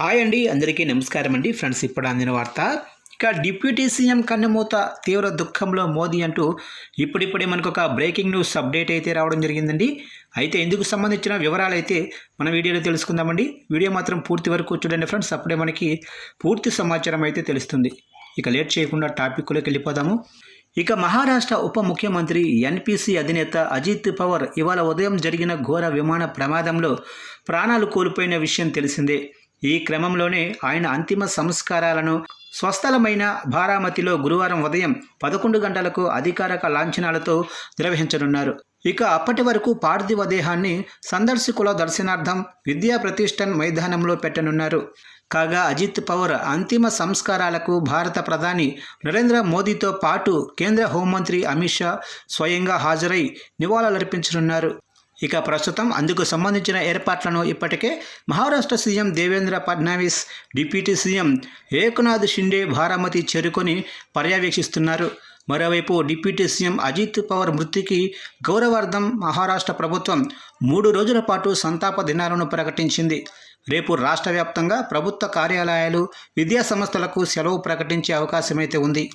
Hi అండి అందరికీ నమస్కారం అండి. ఫ్రెండ్స్ ఇప్పుడు అందిన వార్త ఇక డిప్యూటీ సీఎం కన్నెమూత తీవ్ర దుఃఖంలో మోదీ అంటూ ఇప్పుడిప్పుడే మనకు ఒక బ్రేకింగ్ న్యూస్ అప్డేట్ అయితే రావడం జరిగిందండి. అయితే ఇందుకు సంబంధించిన వివరాలు అయితే మన వీడియోలో తెలుసుకుందామండి. వీడియో మాత్రం పూర్తి వరకు చూడండి ఫ్రెండ్స్. అప్పుడే మనకి పూర్తి సమాచారం అయితే తెలుస్తుంది. ఇక లేట్ చేయకుండా టాపిక్లోకి వెళ్ళిపోదాము. ఇక మహారాష్ట్ర ఉప ముఖ్యమంత్రి ఎన్పిసి అధినేత అజిత్ పవర్ ఇవాళ ఉదయం జరిగిన ఘోర విమాన ప్రమాదంలో ప్రాణాలు కోల్పోయిన విషయం తెలిసిందే. ఈ క్రమంలోనే ఆయన అంతిమ సంస్కారాలను స్వస్థలమైన బారామతిలో గురువారం ఉదయం పదకొండు గంటలకు అధికారిక లాంఛనాలతో నిర్వహించనున్నారు. ఇక అప్పటి వరకు పార్థివ దేహాన్ని సందర్శకుల దర్శనార్థం విద్యా ప్రతిష్టన్ మైదానంలో పెట్టనున్నారు. కాగా అజిత్ పవర్ అంతిమ సంస్కారాలకు భారత ప్రధాని నరేంద్ర మోదీతో పాటు కేంద్ర హోంమంత్రి అమిత్ షా స్వయంగా హాజరై నివాళులర్పించనున్నారు. ఇక ప్రస్తుతం అందుకు సంబంధించిన ఏర్పాట్లను ఇప్పటికే Maharashtra CM Devendra Fadnavis deputy CM Eknath Shinde Baramati చేరుకొని పర్యవేక్షిస్తున్నారు. మరోవైపు డిప్యూటీ సీఎం అజిత్ పవార్ మృతికి గౌరవార్థం మహారాష్ట్ర ప్రభుత్వం మూడు రోజుల పాటు సంతాప దినాలను ప్రకటించింది. రేపు రాష్ట్ర వ్యాప్తంగా ప్రభుత్వ కార్యాలయాలు విద్యాసంస్థలకు సెలవు ప్రకటించే అవకాశమైతే ఉంది.